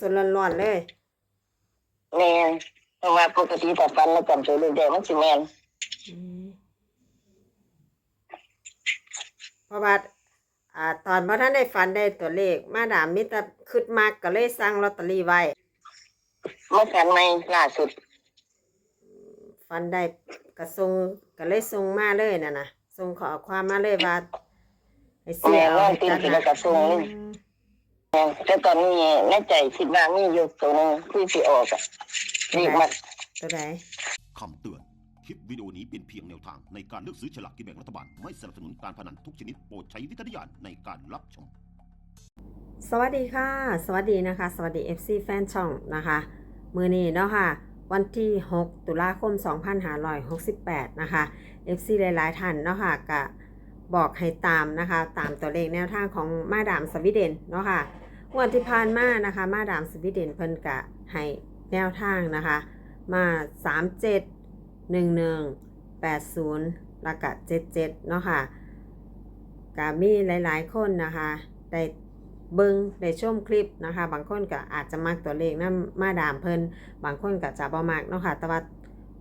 สดร้อนๆเลยแม่นเพราะว่าปกติแต่ฟันแล้วจำตัวเลขได้มันสิแม่นอืมเพราะว่าอ่า ตอนพ่ท่านได้ฝันได้ตัวเลข มาดามมิตรคึดมากก็เลยสั่งลอตเตอรี่ไว้เมื่อฝันในล่าสุดฝันได้กระทรงก็เลยส่งมาเลยน่ะนะส่งขอความมาเลยว่าให้เสีแม่ยว่าเอาตีนจัดสิหแล้วนักก็ส่งอืนี่มแม่น แต่ตอนนี้ในใจคิดว่ามีอยู่ตัวหนึงที่สิออกอะรีบมาตัวใดคำเตือน คลิปวิดีโอนี้เป็นเพียงแนวทางในการเลือกซื้อฉลากกินแบ่งรัฐบาล ไม่สนับสนุนการพนันทุกชนิดโปรดใช้วิจารณญาณในการรับชม สวัสดีค่ะ สวัสดีนะคะ สวัสดี FC แฟนช่องนะคะ มือนี้เนาะค่ะ วันที่ 6 ตุลาคม 2568 นะคะ FC หลายๆท่านเนาะค่ะกะบอกให้ตามนะคะ ตามตัวเลขแนวทางของมาดามสวีเดนเนาะค่ะง วันที่ผ่านมานะคะ มาดามสวีเดนเพิ่นกะให้แนวทางนะคะ มา 37 11 80แล้วก็77 เนาะค่ะกะมีหลายๆ คนนะคะได้เบิงได้ชมคลิปนะคะ บางคนก็อาจจะมักตัวเลขนะมาดามเพิ่นบางคนก็จะบ่มักเนาะค่ะแต่ว่า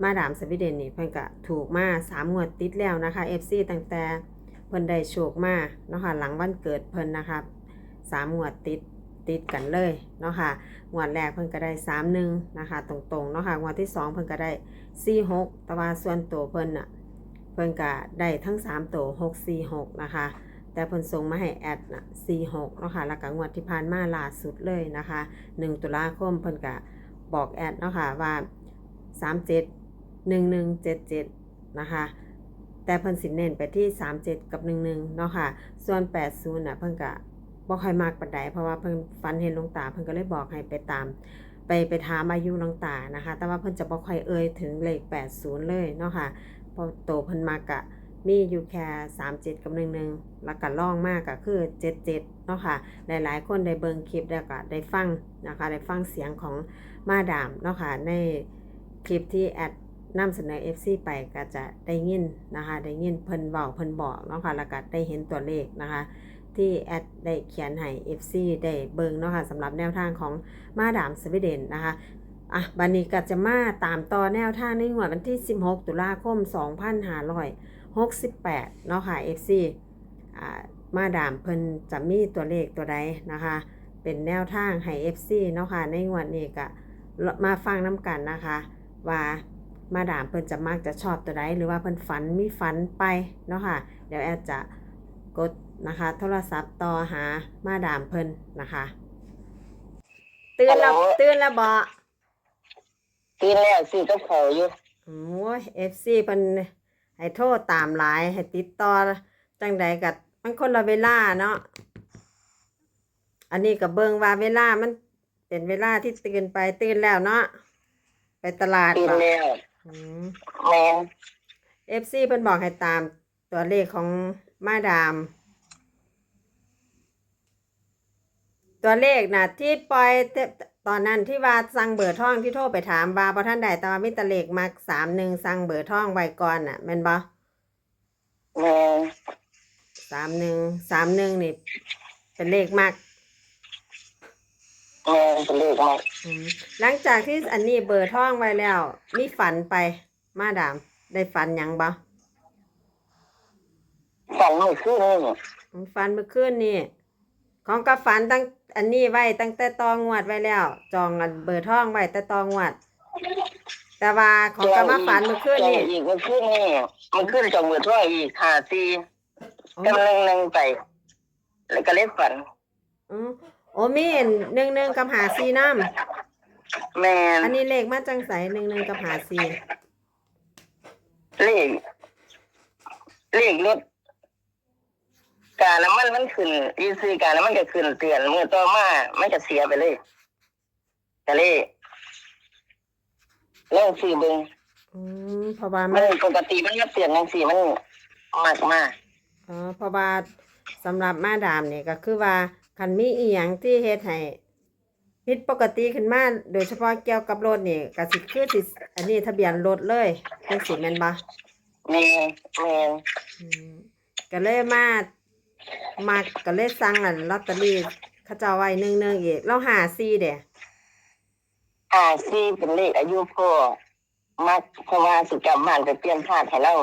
มาดามสวีเดนนี่เพิ่นก็ถูกมาสามงวดติดแล้วนะคะ FC ตั้งแต่เพิ่นได้โชคมาเนาะค่ะหลังวันเกิดเพิ่นนะคะสามงวดติด ติดกันเลยเนาะค่ะงวดแรกเพิ่นก็ได้สามหนึ่งนะคะตรงๆเนาะค่ะงวดที่สองเพิ่นก็ได้สี่หกแต่ว่าส่วนตัวเพิ่นน่ะเพิ่นก็ได้ทั้งสามตัวหกสี่หกนะคะ แต่เพิ่นส่งมาให้แอดน่ะ46เนาะค่ะแล้วก็งวดที่ผ่านมาล่าสุดเลยนะคะ1ตุลาคมเพิ่นก็บอกแอดเนาะค่ะว่า37 1177นะคะแต่เพิ่นสินเน้นไปที่ 37 กับ 11 เนาะค่ะ ส่วน 80น่ะเพิ่นก็ บ่ค่อยมากปานใดเพราะว่าเพิ่นฝันเห็นหลวงตาเพิ่นก็เลยบอกให้ไปตาม ไปไปถามอายุหลวงตานะคะ แต่ว่าเพิ่นจะบ่ค่อยเอ่ยถึงเลข 80 เลยเนาะค่ะพราะโตเพิ่นมากะมีอยู่แค่37กับ11แล้วก็ล่องมากก็คือ77เนาะค่ะ หลายๆ คนได้เบิ่งคลิปแล้วก็ได้ฟังนะคะ ได้ฟังเสียงของมาดามเนาะค่ะ ในคลิปที่แอดนำเสนอ FC ไปก็จะได้ยินนะคะ ได้ยินเพิ่นเว้าเพิ่นบอกเนาะค่ะ แล้วก็ได้เห็นตัวเลขนะคะ ที่แอดได้เขียนให้ FC ได้เบิงเนาะค่ะสำหรับแนวทางของมาดามสวีเดนนะคะอะบันนี้ก็จะมาตามต่อแนวทางในงวดวันที่ 16 ตุลาคม 2568 เนาะค่ะ FC อ่ามาดามเพิ่นจะมีตัวเลขตัวใดนะคะ เป็นแนวทางให้ FC เนาะค่ะในงวดนี้ก็มาฟังน้ำกันนะคะ ว่ามาดามเพิ่นจะมักจะชอบตัวใดหรือว่าเพิ่นฝันมีฝันไปเนาะค่ะ เดี๋ยวแอดจะกด นะคะ โทรศัพท์ต่อหามาดามเพิ่นนะคะตื่นแล้วตื่นแล้วบ่ตีนแล้วซื้อกับเขาวอยู่โอ้ยเอฟซีเพิ่นให้โทษตามหลายให้ติดต่อจังใดกับมันคนละเวลาเนาะอันนี้กับเบิงว่าเวลามันเป็นเวลาที่ตื่นไปตื่นแล้วเนาะไปตลาดตีนบ่แล้วแม่นเอฟซีเพิ่นบอกให้ตามตัวเลขของมาดาม ตัวเลขนะที่ปล่อยเตตอนนั้นที่ว่าสั่งเบอร์ท่องที่โทรไปถามบาพอท่านใดแต่ว่ามิตรเลขมักสามหนึ่งสั่งเบอร์ท่องไว้ก่อนน่ะแม่นบ่แม่นสามหนึ่งสามหนึ่งนี่เป็นเลขมากแม่นเป็นเลขมาอืมหลังจากที่อันนี้เบอร์ท่องไว้แล้วมีฝันไปมาดาม ได้ฝันหยังบ่ฝันเมื่อคืนนี่อืมฝันเมื่อคืนนี่ ของก็ฝันตั้งอันนี้ไว้ตั้งแต่ตองวดไว้แล้ว จองอันเบอร์ท่องไว้แต่ตองวด แต่ว่าของก็มาฝันเมื่อคืนนี่อีกเมื่อคืนนี่เมื่อคืนจองมือทั่วอีกหาซีโอ้กำลังนึงไปแล้วก็เล็กฝันอืมโอ้มีหนึ่งหนึ่งกับหาซีน้แม่นำอันนี้เลขมาจังใสหนึ่งหนึ่งกับหาซีเลขเลขรถ การน้ำมันมันขึ้นยีซีการน้ำมันก็ขึ้นเตือนเมื่อต่อมามันจะเสียไปเลยแต่เลขเรื่องสี่เบิงอืมเพราะว่ามัมันนปกติมันก็เตือนจังสี่มันมากมากอ๋อเพราะว่าสำหรับมาดามเนี่ยก็คือว่าคันมีอีหยังที่เฮ็ดให้ผิดปกติขึ้นมาโดยเฉพาะเกี่ยวกับรถนี่ก็สิคือสิอันนี้ทะเบียนรถเลยจังสิแม่นบ่แม่แม่อืมก็เลยมา มักก็เลยสั่งอันลอตเตอรี่เขาเจ้าไว้หนึ่งๆอีกเราหาซีเด้ห้าสี่เป็นเลขอายุพ่อมักเพราะว่าสิกลับบ้านไปเปลี่ยนธาตุให้เรา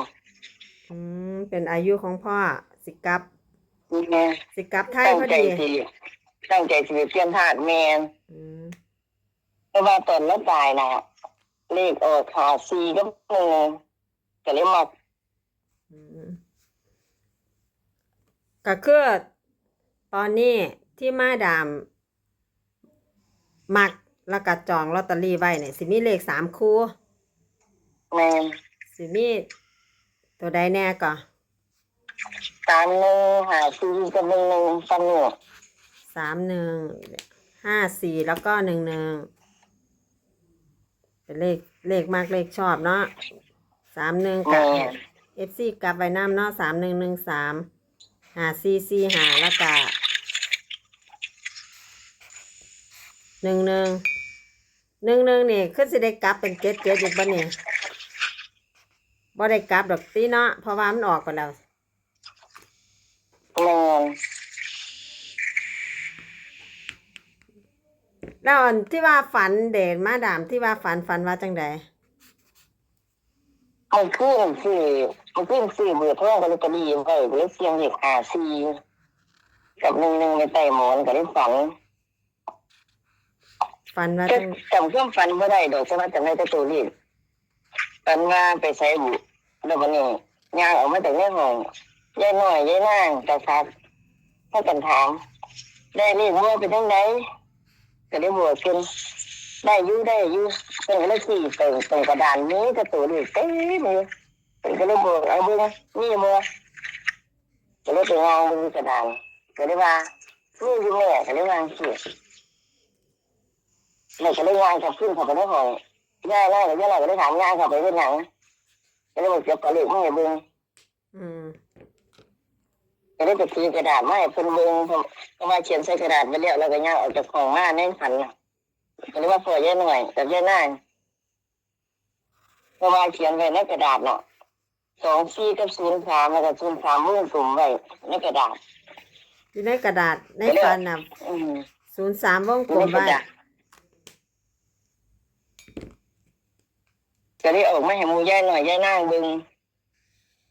อืมเป็นอายุของพ่อสิกลับ นี่ไงสิกลับไทยตั้งพอใจดีสิตั้งใจสิไปเปลี่ยนธาตุแมนอืมเพราะว่าตอนเราตายนะเลขออกห้าสี่ก็หนึ่งก็เลยมักอืม ก็คือตอนนี้ที่มาดาม มักแล้วก็จองลอตเตอรี่ไว้เนี่ยสิมีเลขสามคู่แมนสิมีตัวใดแน่ก่อสามหนึ่งห้าสี่กับหนึ่งหนึ่งฟันหนึ่งสามหนึ่งห้าสี่แล้วก็หนึ่งหนึ่งเป็นเลขเลขมากเลขชอบเนาะสามหนึ่งแมกับนเอฟซีกลับไว้น้ำเนาะสามหนึ่งหนึ่งสาม หาซีซีหาแล้วก็หนึ่งหนึ่งหนึ่งหนึ่งนี่ขึ้นสิได้กลับเป็นเจ็ดเจ็ดอีกบ่เนี่ยบ่ได้กลับดอกตีเนาะเพราะว่ามันออกไปแล้วแมนแล้วอันที่ว่าฝันเด่นมาดามที่ว่าฝันฝันว่าจังใดมันขึ้นสี่มั นขึ้นสี่เบื่อร์โทองก็เลยกระดีไปก็เลยเสียงเด็กห้าสี่กับหนึ่งหนึ่งในไต่หมอนก็ได้ฝันฝันว่าก็จังจำเครื่องฝันไม่ได้ดอกเพราะว่าจำได้แต่ตัวเลขฝันว่าไปใส่บุแล้ววันนี้ยางออกมาจากในห้องยายน้อยยายนางตาซักถ้ากันถามได้เลขมั่วไปทั้งไหนก็ได้บวกขึ้นได้อยูได้อยูเป็นก็เลยสี่ตรงตรงกระดานนี้ก็ตัวเลขเต็มเลย เป็นก็เลยบวกเอาเบิ้งนี่มัวก็เลยไปงานบนกระดานก็เลยว่านี่อยูแม่ก็เลยวางเขียเราก็เลยงานกับขึ้นเขาไปได้หอยย่าไล่กับย่าไล่ก็ได้ถามงานเขาไปเป็นหนังก็เลยบอกเก็บกระเล็กไม่ให้เบิ้งอืมก็ได้ไปทีกระดาษไม่ให้เพิ่นเบิ้งเพราเขียนใส่กระดาษไปแล้วแล้วก็ย่าออกจากของมาในฝันน่ะก็เลยว่าพอย่าหน่อยกับย่านาพราะว่าเขียนไว้ในกระดาษเนาะ สองสี่กับศูนย์สามแล้วก็ศูนย์สามวงกลมไว้ในกระดาษอยู่ในกระดาษในฝันน่ะอืมศูนย์สามวงอกลยู่ในมกระไว้ดาษก็เลยออกมาให้หมูย่าหน่อยย่านางเบิ้ง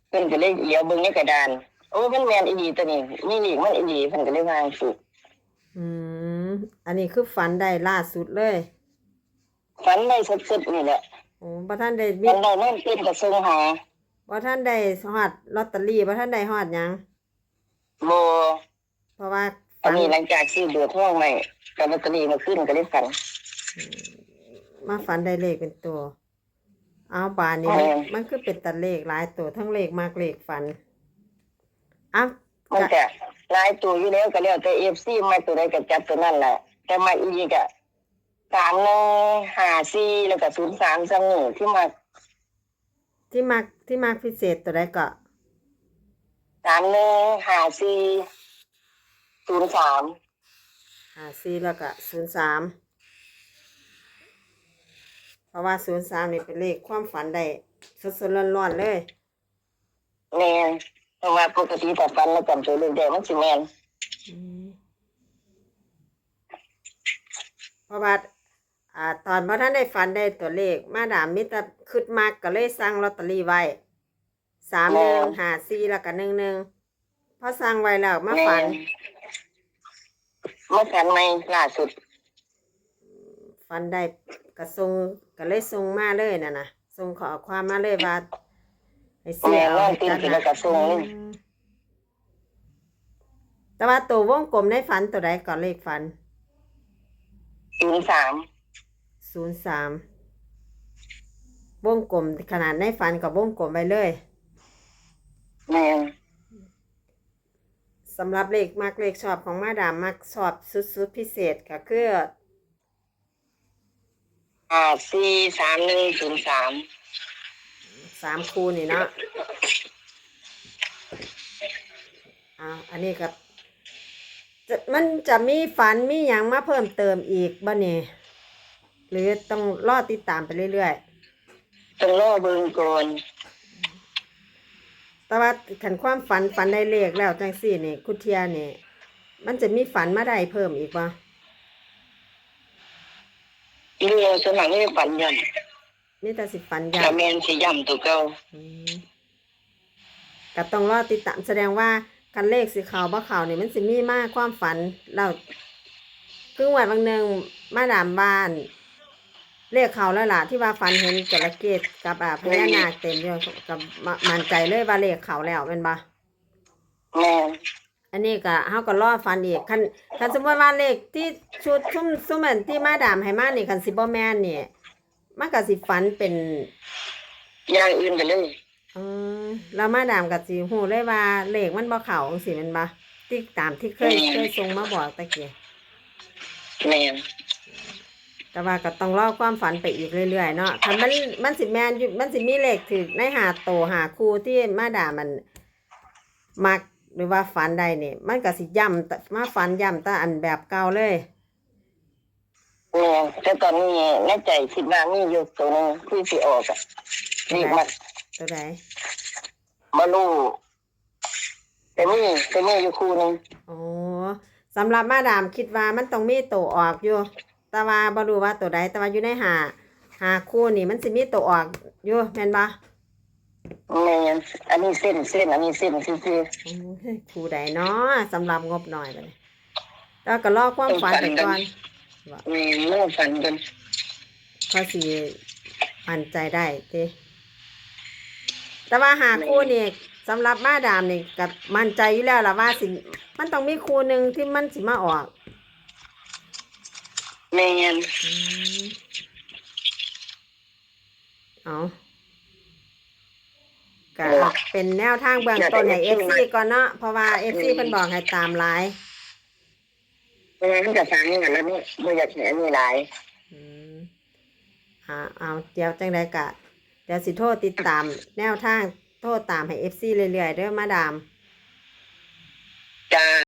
เพิ่นก็เลยเหลียวเบิ่งในกระดานโอ้มันแม่นอีหลีตัวนี้นี่หลีกมันอีหลีเพิ่นก็เลยวางสิอืมอันนี้คือฝันได้ล่าสุดเลยฝันได้สดๆนี่แหละโอ้บ่ท่านได้มีฝันได้นอนตื่นก็ส่งหา บ่ท่านได้ฮอดลอตเตอรี่บ่ท่านได้ฮอดหยังบ่เพราะว่าอัฝันนนี้หลังจากซื้อเบือทองใหม่กับลอตเตอรี่มาขึ้นก็ได้ฝัน มาฝันได้เลขเป็นตัว เอาบานนี้เอมันอมันคือเป็นแตะเลขหลายตัวทั้งเลขมากเลขฝันอ้าวมันจะหลายตัวอยู่แล้วก็แล้วแต่ FC มาตัวใดก็จัดตัวนั้นแหละ แต่มาอีกอะ3 1 5 4แล้วก็03ซังนี่ที่มา ที่มากที่มากพิเศษตัวใดก็3 1 5 4 03หาซีแล้วก็ศูนย์สามเพราะว่าศูนย์สามนี่เป็นเลขความฝันได้สดๆร้อนๆเลยแม่นเพราะว่าปกติแต่ฝันแล้วจำตัวเลขได้มันสิแม่นอืมเพราะว่า อ่าตอนพอท่านได้ฝันได้ตัวเลข มาดามมิตรขึ้นมากก็เลยสั่งลอตเตอรี่ไว้สามหนึ่งหาซีแล้วก็หนึ่งหนึ่งพอสั่งไว้แล้วมาฝันเมื่อฝันไม่ล่าสุด ฝันได้กระทรงก็เลยส่งมาเลยน่ะนะส่งขอความมาเลยว่าให้เสีแม่ยนอนตื่นขึ้นแล้วก็ส่งเลยอืมแต่ว่าตัววงกลมในฝันตัวใดก่อนเลขฝันศูนย์สาม ศูนย์สามวงกลมขนาดในฝันกับวงกลมไปเลยแม่นสำหรับเลขมักเลขชอบของมาดามมักชอบสุดๆพิเศษก็คือห้าสี่สามหนึ่งศูนย์สามสามคูนี่เนาะอ่าอันนี้กับจะมันจะมีฝันมีอย่างมาเพิ่มเติมอีกบ้านี่ หรือต้องรอติดตามไปเรื่อยต้องรอเบิ่งก่อนๆแต่ว่าขันความฝันฝันได้เลขแล้วจังสี่นี่คุเทียนี่ มันจะมีฝันมาได้เพิ่มอีกบ่อเรือส่วนหลังนี่ฝันยันมีแต่สิฝันยาแต่แมนสิย่ำตัวเก่าอืมก็ต้องรอติดตามแสดงว่ากันเลขสีขาวบ่ขาวนี่มันสิมีมากความฝันเราคือวันบางหนึ่งมาดามบ้าน เลขเขาแล้วล่ะที่ว่าฝันเห็นจระเข้กับอ่าพญานาคเต็มอยู่กับมามั่นใจเลยว่าเลขเขาแล้วเป็นบ่แม่นอันนี้ก็เฮาก็รอฟันอีกคันคันสมมติว่าเลขที่ชุดซุ่มซุ่มอันที่มาดามให้มานี่คันสิบ่แม่นนี่มันก็สิฝันเป็นอย่างอื่นไปเลยเออแล้วมาดามก็สิฮู้เลยว่าเลขมันบ่เข้าจังซี่แม่นบ่ที่ตามที่เคยเคยส่งมาบอกตะกี้แม่น แต่ว่าก็ต้องรอความฝันไปอีกเรื่อยๆเนาะคันมันมันสิแม่นอยู่มันสิมีเลขถึกในหาโตหาคู่ที่มาดามมันมักหรือว่าฝันใดนี่มันก็สิย้ำแต่มาฝันย้ำแต่อันแบบเก่าเลยแม่นแต่ตอนนี้ในใจคิดว่ามีอยู่ตัวหนึงที่สิออกอะนี่มันตัวใดบ่รู้แต่มีแต่มีอยู่คู่หนึงอ๋อสำหรับมาดามคิดว่ามันต้องมีตัวออกอยู่ แต่ว่าบ่รู้ว่าตัวใดแต่ว่าอยู่ในหาหาคู่นี่มันสิมีตัวออกอยู่แม่นบ่แม่นอันนี้เส้นเส้นอันนี้เส้นซื่ออืมคู่ใดเนาะสำหรับงบหน่อยไปเลยแล้วก็รอความฝันไปก่อนๆแม่นโน่ฝันกันก็สิมั่นใจได้ติแต่ว่าหาคู่นี่สำหรับมาดามนี่กับมั่นใจอยู่แล้วล่ะว่าสิมันต้องมีคู่หนึ่งที่มันสิมาออก แม่นอืมเอาก็เอาเป็นแนวทางเบื้องต้นให้เอฟซีก่อนเนาะเพราะว่าเอฟซีเพิ่นบอกให้ตามไลน์เพราะงั้นมันก็สร้างนี่กันแล้วนี่บ่อยากเห็นอันนี้หลายอืมอ่าเอาเดี๋ยวจังไดกะเดี๋ยวสิโทษติดตาม แนวทางโทษตามให้เอฟซีเรื่อยๆเด้อมาดามจ้า